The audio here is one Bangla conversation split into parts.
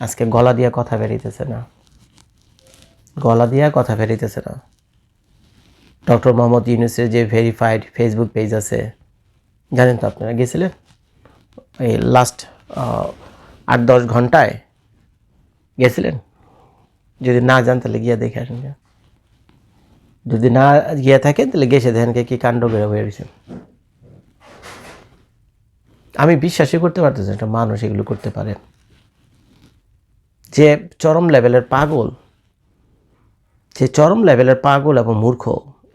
আজকে গলা দিয়ে কথা বেরিতেছে না। গলা দিয়ে কথা বেরিতেছে না। ডক্টর মোহাম্মদ ইউনুসের যে ভেরিফাইড ফেসবুক পেজ আছে, জানেন তো আপনারা, গেছিলেন? এই লাস্ট আট দশ ঘন্টায় গেছিলেন? যদি না যান তাহলে গিয়ে দেখে আসেন যদি না গিয়ে থাকেন তাহলে গেছে দেখেন কে কাণ্ড বেরো হয়ে বেরিয়েছেন আমি বিশ্বাসই করতে পারতেছি একটা মানুষ এগুলো করতে পারে। যে চরম লেভেলের পাগল, যে চরম লেভেলের পাগল এবং মূর্খ,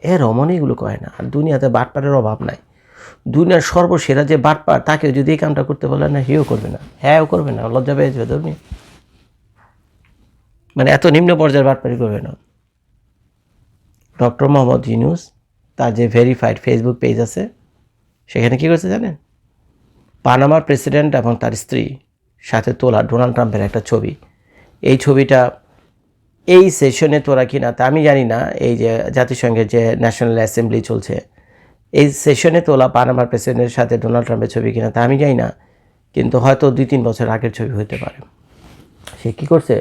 এ রমণী এগুলো করে না। আর দুনিয়াতে বাটপারের অভাব নাই। দুনিয়ার সর্বসেরা যে বাটপার তাকে যদি এই কামটা করতে বলে, না, হেও করবে না। হ্যাঁও করবে না, লজ্জা পেয়ে যাবে তুমি মানে এত নিম্ন পর্যায়ের বাটপারি করবে না। ডক্টর মোহাম্মদ ইউনুস, তার যে ভেরিফাইড ফেসবুক পেজ আছে, সেখানে কী করছে জানেন? পানামার প্রেসিডেন্ট এবং তার স্ত্রী সাথে তোলা ডোনাল্ড ট্রাম্পের একটা ছবি। এই ছবিটা এই সেশনে তোরা কিনা তা আমি জানি না। এই যে জাতিসংঘের যে ন্যাশনাল অ্যাসেম্বলি চলছে, এই সেশনে তোলা পানামার প্রেসিডেন্টের সাথে ডোনাল্ড ট্রাম্পের ছবি কিনা তা আমি জানি না, কিন্তু হয়তো দুই তিন বছর আগের ছবি হতে পারে। সে কী করছে?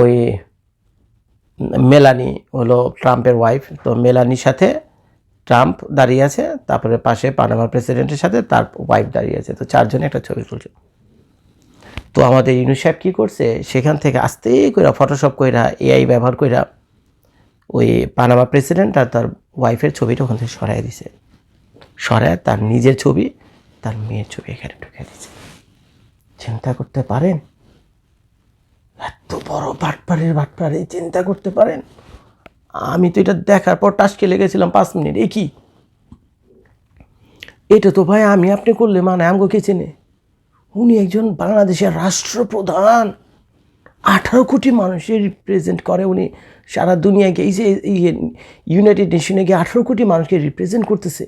ওই মেলানি হলো ট্রাম্পের ওয়াইফ তো মেলানির সাথে ট্রাম্প দাঁড়িয়ে আছে, তারপরে পাশে পানামার প্রেসিডেন্টের সাথে তার ওয়াইফ দাঁড়িয়ে আছে। তো চারজনে একটা ছবি তুলছে। তো আমাদের ইউনুস সাহেব কী করছে? সেখান থেকে আস্তে কইরা ফটোশপ কইরা এআই ব্যবহার কইরা ওই পানামা প্রেসিডেন্ট আর তার ওয়াইফের ছবিটা ওখান থেকে সরাই দিছে। সরায় তার নিজের ছবি, তার মেয়ের ছবি এখানে ঢুকে দিছে। চিন্তা করতে পারেন? এত বড় বাটপাড়ের বাটপাড়ে, চিন্তা করতে পারেন? আমি তো এটা দেখার পর টাসকে লেগেছিলাম পাঁচ মিনিট, এ কি? এটা তো ভাই, আমি আপনি করলে মানে আমগো কে চেনে? উনি একজন বাংলাদেশের রাষ্ট্রপ্রধান। আঠারো কোটি মানুষের রিপ্রেজেন্ট করে উনি। সারা দুনিয়াকে এই যে ইউনাইটেড নেশনে গিয়ে আঠারো কোটি মানুষকে রিপ্রেজেন্ট করতেছে।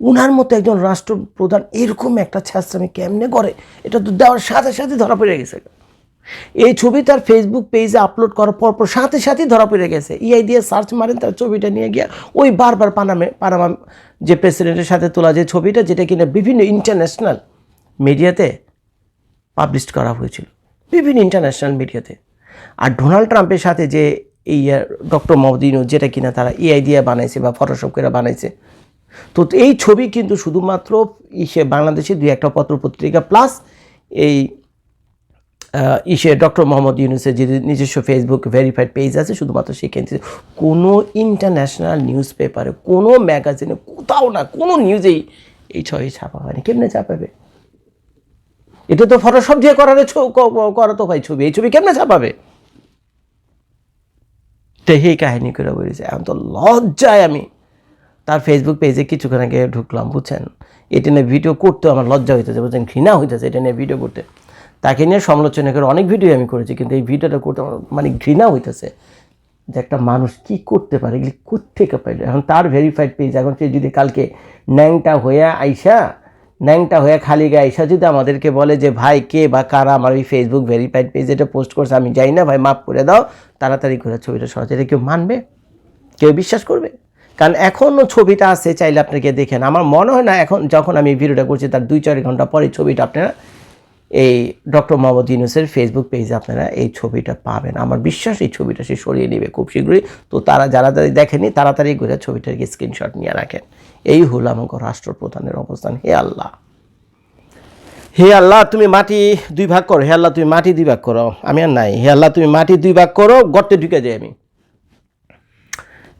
উনার মতো একজন রাষ্ট্রপ্রধান এরকম একটা ছাত্রামি কেমনে করে? এটা তো দেওয়ার সাথে সাথে ধরা পড়ে গেছে। এই ছবি তার ফেসবুক পেজে আপলোড করার পর পর সাথে সাথেই ধরা পড়ে গেছে। ইআই দিয়ে সার্চ মারেন, তার ছবিটা নিয়ে গিয়ে ওই বারবার পানামে পানামা যে প্রেসিডেন্টের সাথে তোলা যে ছবিটা, যেটা কিনা বিভিন্ন ইন্টারন্যাশনাল মিডিয়াতে পাবলিশ করা হয়েছিল, বিভিন্ন ইন্টারন্যাশনাল মিডিয়াতে। আর ডোনাল্ড ট্রাম্পের সাথে যে এই ডক্টর মহদিন যেটা কিনা তারা এআই দিয়ে বানাইছে বা ফটোশপ করে বানাইছে, তো এই ছবি কিন্তু শুধুমাত্র ইসে, বাংলাদেশে দুই একটা পত্র পত্রিকা প্লাস এই ইসে ডক্টর মোহাম্মদ ইউনুসের যে নিজস্ব ফেসবুক ভেরিফাইড পেজ আছে, শুধুমাত্র সেখান কোনো ইন্টারন্যাশনাল নিউজ পেপারে কোনো ম্যাগাজিনে কোথাও না, কোনো নিউজেই এই ছবি ছাপা হয়নি। কেমনে ছাপাবে? এটা তো ফটোশপ দিয়ে করার তো ভাই ছবি। এই ছবি কেমনে ছাপাবে? তো কাহিনী করে বলেছে, এখন তো লজ্জায় আমি। তার ফেসবুক পেজে কিছুক্ষণ আগে ঢুকলাম, বুঝছেন? এটা নিয়ে ভিডিও করতেও আমার লজ্জা হইতেছে, বুঝছেন? ঘৃণা হইতেছে এটা নিয়ে ভিডিও করতে। তাকে নিয়ে সমালোচনা করে অনেক ভিডিও আমি করেছি, কিন্তু এই ভিডিওটা করতে আমার মানে ঘৃণা হইতেছে যে একটা মানুষ কি করতে পারে, এগুলি কোথেকে পাইল? এখন তার ভেরিফাইড পেজ এখন সে যদি কালকে ন্যাংটা হয়ে আইসা ন্যাংটা হয়ে খালি গায়ে এসা যদি আমাদেরকে বলে যে, ভাই, কে বা কারা আমার ওই ফেসবুক ভেরিফাইড পেজ এটা পোস্ট করছে, আমি যাই না, ভাই, মাফ করে দাও। তাড়াতাড়ি করে ছবিটা সরাতে। এটা কেউ মানবে? কেউ বিশ্বাস করবে? কারণ এখনও ছবিটা আছে, চাইলে আপনাকে দেখেন। আমার মনে হয় না, এখন যখন আমি ভিডিওটা করছি, তার দুই চার ঘণ্টা পরে ছবিটা আপনারা এই ডক্টর মোহাম্মদ ইউনুসের ফেসবুক পেজে আপনারা এই ছবিটা পাবেন। আমার বিশ্বাস এই ছবিটা সে সরিয়ে নেবে খুব শীঘ্রই। তো তারা যারা দেখেনি, তাড়াতাড়ি করে ছবিটাকে স্ক্রিনশট নিয়ে রাখেন। এই হলো আমাকে রাষ্ট্রপ্রধানের অবস্থান। হে আল্লাহ। হে আল্লাহ, তুমি মাটি দুই ভাগ করো। হে আল্লাহ, তুমি মাটি দুই ভাগ করো। আমি আর নাই। হে আল্লাহ, তুমি মাটি দুই ভাগ করো, গর্তে ঢুকে যাই আমি।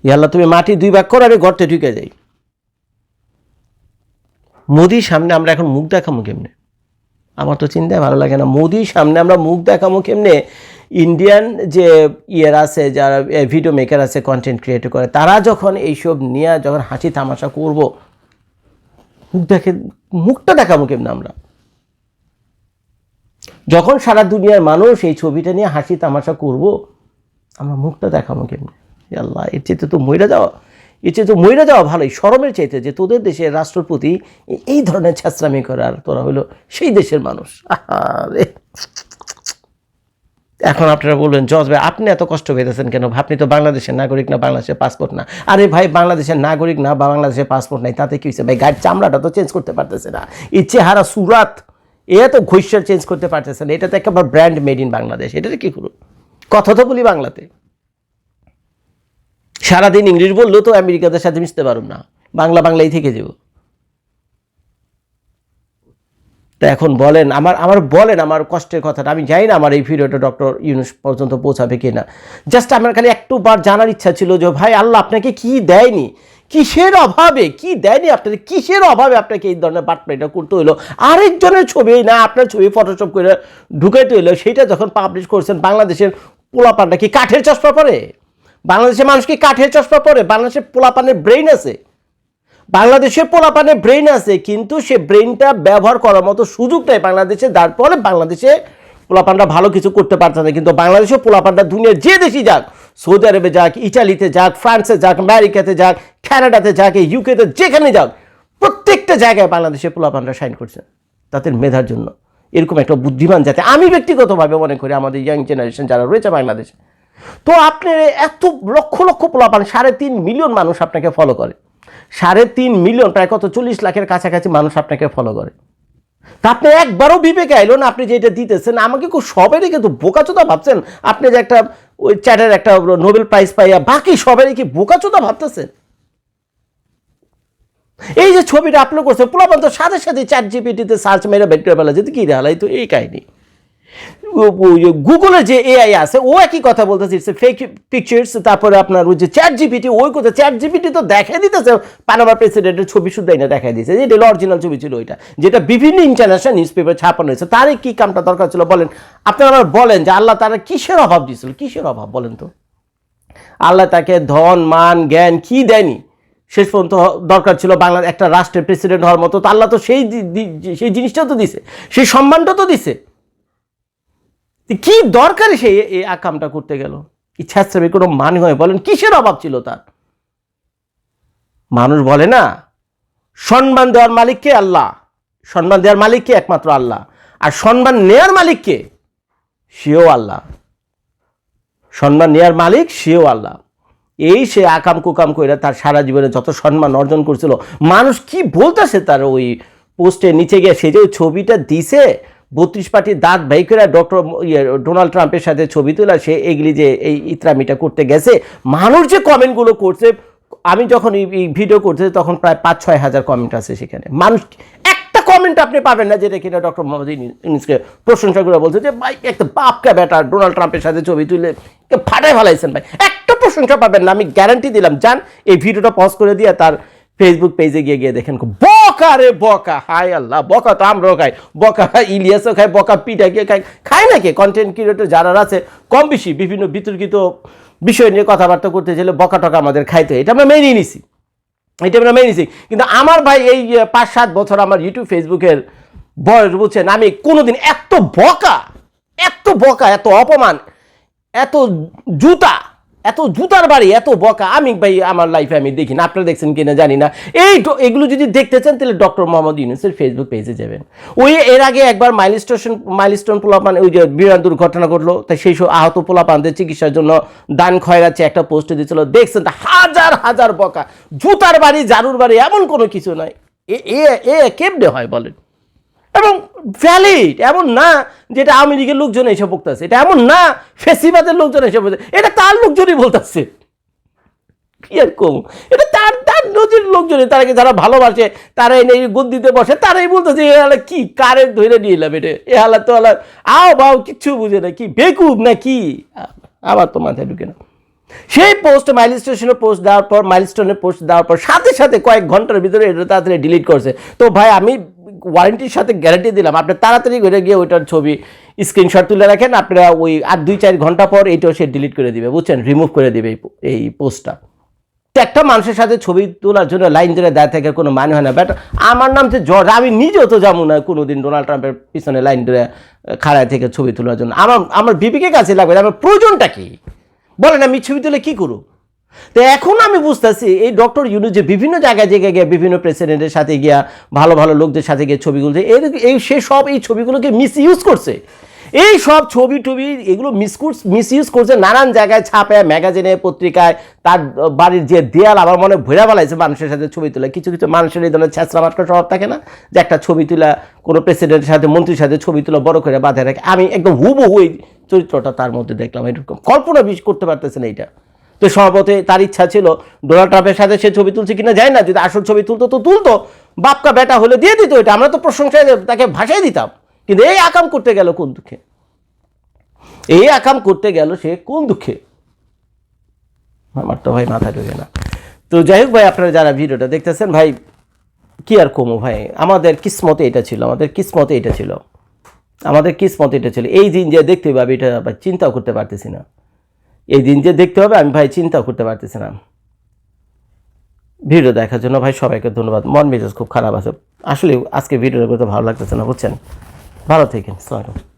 হে আল্লাহ, তুমি মাটি দুই ভাগ করো, আমি গর্তে ঢুকে যাই। মোদির সামনে আমরা এখন মুখ দেখাবো কেমনে? আমার তো চিন্তায় ভালো লাগে না। মোদির সামনে আমরা মুখ দেখাবো কেমনে? ইন্ডিয়ান যে ইয়ের আছে, যারা ভিডিও মেকার আছে কন্টেন্ট ক্রিয়েট করে, তারা যখন এইসব নিয়ে যখন হাসি তামাশা করব, মুখ দেখে, মুখটা দেখাবো কেমনে আমরা? যখন সারা দুনিয়ার মানুষ এই ছবিটা নিয়ে হাসি তামাশা করব, আমরা মুখটা দেখাবো কেমনে? আল্লাহ, এর চেয়ে তো মইরা যাওয়া। এর চেয়ে তো মইরা যাওয়া ভালোই, সরমের চাইতে যে তোদের দেশের রাষ্ট্রপতি এই ধরনের ছাত্রামি করে আর তোরা হলো সেই দেশের মানুষ। আহারে। এখন আপনারা বলবেন, জজ ভাই, আপনি এত কষ্ট পেতেছেন কেন? আপনি তো বাংলাদেশের নাগরিক না, বাংলাদেশের পাসপোর্ট না। আরে ভাই, বাংলাদেশের নাগরিক না, বা বাংলাদেশের পাসপোর্ট নাই, তাতে কি হয়েছে ভাই গাড়ির চামড়াটা তো চেঞ্জ করতে পারতেছে না। এই চেহারা, সুরাত, এ তো ঘৈষ্যার চেঞ্জ করতে পারতেছে না। এটা তো একেবারে ব্র্যান্ড মেড ইন বাংলাদেশ। এটা কি করুন? কথা তো বলি বাংলাতে। সারাদিন ইংলিশ বললেও তো আমেরিকাদের সাথে মিশতে পারুম না। বাংলা বাংলাই থেকে যাব। তা এখন বলেন, আমার আমার বলেন আমার কষ্টের কথাটা। আমি জানি না আমার এই ভিডিওটা ডক্টর ইউনুস পর্যন্ত পৌঁছাবে কি না জাস্ট আমার খালি একটু বার জানার ইচ্ছা ছিল যে, ভাই, আল্লাহ আপনাকে কি দেয়নি? কিসের অভাবে? কি দেয়নি আপনাদের? কিসের অভাবে আপনাকে এই ধরনের বাটপাইটা করতে হইল? আরেকজনের ছবি না, আপনার ছবি ফটোশপ করে ঢুকাইতে হইল। সেটা যখন পাবলিশ করছেন বাংলাদেশের পোলাপানটা কি কাঠের চশমা পরে? বাংলাদেশের মানুষ কি কাঠের চশমা পরে? বাংলাদেশের পোলাপানের ব্রেইন আছে। বাংলাদেশের পোলাপানে ব্রেইন আছে, কিন্তু সে ব্রেইনটা ব্যবহার করার মতো সুযোগ নেই বাংলাদেশে। যার ফলে বাংলাদেশে পোলাপানটা ভালো কিছু করতে পারছে না। কিন্তু বাংলাদেশের পোলাপানটা দুনিয়ার যে দেশই যাক, সৌদি আরবে যাক, ইটালিতে যাক, ফ্রান্সে যাক, আমেরিকাতে যাক, কানাডাতে যাক ইউকেতে যেখানে যাক, প্রত্যেকটা জায়গায় বাংলাদেশের পোলাপানটা সাইন করছে তাদের মেধার জন্য। এরকম একটা বুদ্ধিমান যাতে আমি ব্যক্তিগতভাবে মনে করি আমাদের ইয়াং জেনারেশন যারা রয়েছে বাংলাদেশে তো আপনি এত লক্ষ লক্ষ পোলাপান সাড়ে তিন মিলিয়ন মানুষ আপনাকে ফলো করে। সাড়ে তিন মিলিয়ন, প্রায় কত? চল্লিশ লাখের কাছাকাছি মানুষ আপনাকে ফলো করে। তা আপনি একবারও বিবেকে আইলো না, আপনি যেটা দিতেছেন, আমাকে খুব সবেরই কিন্তু বোকাচোদা ভাবছেন। আপনি যে একটা ওই চ্যাটের একটা নোবেল প্রাইজ পাইয়া, বাকি সবেরই কি বোকাচোদা ভাবতেছেন? এই যে ছবিটা আপলোড করছে পোলাপান তো সাথে সাথে চ্যাট জিপিটিতে সার্চ মেরে করে ফেলা, যেতে কি রেহালাই তো এই কাহিনী। গুগলে যে এআই আছে, ও একই কথা বলতেছে ইটস ফেক পিকচার্স তারপরে আপনার ওই যে চ্যাট জিপিটি ওই কথা চ্যাট জিপিটি তো দেখাই দিতেছে পানামা প্রেসিডেন্টের ছবি শুদ্ধই না দেখাই দিয়েছে। যেটা অরিজিনাল ছবি ছিল ওইটা, যেটা বিভিন্ন ইন্টারন্যাশনাল নিউজ পেপার ছাপানো হয়েছে। তার কি কামটা দরকার ছিল বলেন? আপনারা বলেন যে আল্লাহ তারা কিসের অভাব দিয়েছিল? কিসের অভাব বলেন তো? আল্লাহ তাকে ধন, মান, জ্ঞান কি দেয়নি? শেষ পর্যন্ত দরকার ছিল বাংলা একটা রাষ্ট্রের প্রেসিডেন্ট হওয়ার মতো, তো আল্লাহ তো সেই সেই জিনিসটা তো দিছে। সেই সম্মানটা তো দিছে। কি দরকারে সে এই আকামটা করতে গেল? ইচ্ছা ইচ্ছাশ্রমে কোনো মানে হয়? বলেন, কিসের অভাব ছিল তার? মানুষ বলে না, সম্মান দেওয়ার মালিককে আল্লাহ। সম্মান দেওয়ার মালিককে একমাত্র আল্লাহ। আর সম্মান নেয়ার মালিককে সেও আল্লাহ। সম্মান নেয়ার মালিক সেও আল্লাহ। এই সে আকাম কুকাম করে তার সারা জীবনে যত সম্মান অর্জন করছিল, মানুষ কি বলতেছে তার ওই পোস্টে নিচে গিয়ে? সে যে ছবিটা দিছে বত্রিশ পার্টির দাঁত বাই করে ডক্টর ইয়ে ডোনাল্ড ট্রাম্পের সাথে ছবি তোলা, সে এগুলি যে এই ইত্রামিটা করতে গেছে, মানুষ যে কমেন্টগুলো করছে, আমি যখন এই ভিডিও করতে তখন প্রায় পাঁচ, ছয় হাজার কমেন্ট আছে সেখানে। মানুষ, একটা কমেন্ট আপনি পাবেন না যেটা কিনা ডক্টর মোহাম্মদ ইউনি- ইউনুসকে প্রশংসা করে বলছে যে, ভাই একটা বাপকা বেটা, ডোনাল্ড ট্রাম্পের সাথে ছবি তুলে একে ফাটাই ফেলাইছেন ভাই। একটা প্রশংসা পাবেন না, আমি গ্যারান্টি দিলাম। যান, এই ভিডিওটা পজ করে দিয়ে তার ফেসবুক পেজে গিয়ে গিয়ে দেখেন বকা রে, বকা। হাই আল্লাহ, বকা তো আমরাও খাই। বকা ইলিয়াসও খাই, বকা পিঠা গিয়ে খাই। খাই নাকি কন্টেন্ট ক্রিয়েটর যারা আছে, কম বেশি বিভিন্ন বিতর্কিত বিষয় নিয়ে কথাবার্তা করতে গেলে বকা টকা আমাদের খাইতে হয়। এটা আমরা মেনে নিছি। এটা আমরা মেনে নিছি। কিন্তু আমার ভাই এই পাঁচ সাত বছর আমার ইউটিউব ফেসবুকের বয়স বুঝছেন, আমি কোনোদিন এত বকা এত বকা, এত অপমান, এত জুতা এত জুতার বাড়ি, এত বকা। আমি ভাই, আমার লাইফে আমি দেখি না, আপনারা দেখছেন কিনা জানি না। এই এগুলো যদি দেখতে চান, তাহলে ডক্টর মোহাম্মদ ইউনুসের ফেসবুক পেজে যাবেন। ওই এর আগে একবার মাইল স্টেশন মাইলস্টোন পোলাপান, ওই যে বিমান দুর্ঘটনা ঘটলো, তাই সেই সব আহত পোলাপানদের চিকিৎসার জন্য দান খয়রাচ্ছে একটা পোস্ট দিয়েছিল। দেখছেন, হাজার হাজার বকা। জুতার বাড়ি, জারুর বাড়ি, এমন কোনো কিছু নয় এ এ কেমনে হয় বলেন? এবং ভ্যালিড এমন না যেটা লীগের লোকজন এসে বলতেছে এটা এমন না ফেসিবাদের লোকজন এসে বলতে এটা তার লোকজনই বলতেছে। কি আর কম? এটা তার তার নজির লোকজনই তারাকে যারা ভালোবাসে, তারা এনে গদ্দিতে বসে, তারাই বলতেছে, এ হালা কি কারেন্ট ধরে নিয়ে এলাম এটা? এ তো হালা আও বাও, কিচ্ছু বুঝে না, কি বেকুব না কি? আবার তো মাথায় ঢুকে না। সেই পোস্ট মাইল স্টেশনে পোস্ট দেওয়ার পর মাইলস্টোনে পোস্ট দেওয়ার পর, সাথে সাথে কয়েক ঘণ্টার ভিতরে এটা তাড়াতাড়ি ডিলিট করছে। তো ভাই, আমি ওয়ারেন্টির সাথে গ্যারান্টি দিলাম। আপনি তাড়াতাড়ি করে গিয়ে ওইটার ছবি স্ক্রিনশট তুলে রাখেন, আপনারা ওই আর দুই চার ঘণ্টা পর এইটাও সে ডিলিট করে দিবে, বুঝছেন? রিমুভ করে দিবে এই পোস্টটা একটা মানুষের সাথে ছবি তোলার জন্য লাইন ধরে দাঁড়িয়ে থাকার কোনো মানে হয় না। বাট আমার নাম যে জর্জ আমি নিজেও তো যাব না কোনোদিন ডোনাল্ড ট্রাম্পের পিছনে লাইন ধরে খাড়ায় থেকে ছবি তোলার জন্য। আমার আমার বিপিকে কাছে লাগবে আমার প্রয়োজনটা কি? বলেন আমি ছবি তুলে কী করব? তো এখন আমি বুঝতেছি, এই ডক্টর ইউনু যে বিভিন্ন জায়গায় জায়গায় গিয়ে বিভিন্ন প্রেসিডেন্টের সাথে গিয়া ভালো ভালো লোকদের সাথে গিয়ে ছবিগুলো যে এর এই সে সব এই ছবিগুলোকে মিস ইউজ করছে। এই সব ছবি টবি এগুলো মিসকুস মিসইউজ করছে নানান জায়গায় ছাপে ম্যাগাজিনে পত্রিকায়, তার বাড়ির যে দেয়াল আমার মনে ভৈরা বেলাইছে মানুষের সাথে ছবি তোলা। কিছু কিছু মানুষের এই ধরনের ছ্যাঁচড়া মাটকা স্বভাব থাকে না, যে একটা ছবি তোলা কোনো প্রেসিডেন্টের সাথে, মন্ত্রীর সাথে ছবি তোলা বড় করে বাঁধে রাখে। আমি একদম হুবহু এই চরিত্রটা তার মধ্যে দেখলাম, এরকম। কল্পনা বিশ করতে পারতেছে না এইটা। তো সভাপতি তার ইচ্ছা ছিল ডোনাল্ড ট্রাম্পের সাথে সে ছবি তুলছে কিনা যায় না, যদি আসল ছবি তুলতো তো তুলতো। বাপকা বেটা হলে দিয়ে দিত এটা, আমরা তো প্রশংসায় তাকে ভাসাই দিতাম। কিন্তু এই আকাম করতে গেল কোন দুঃখে? এই আকাম করতে গেল সে কোন দুঃখে? আমার তো ভাই মাথা ঢোকে না। তো যাই হোক ভাই, আপনারা যারা ভিডিওটা দেখতেছেন, ভাই, কি আর কমো ভাই? আমাদের কিসমতে এটা ছিল, আমাদের কিসমতে এটা ছিল। আমাদের কিসমতে এটা ছিল। এই দিন যে দেখতে আমি এটা চিন্তাও করতে পারতেছি না। এই দিন যে দেখতে হবে, আমি ভাই চিন্তা করতে পারতেছি না। ভিডিও দেখার জন্য ভাই সবাইকে ধন্যবাদ। মন মেজাজ খুব খারাপ আছে। আসলে আজকে ভিডিওটা করতে ভালো লাগতেছে না, বুঝছেন? ভালো থেকেন। সালাম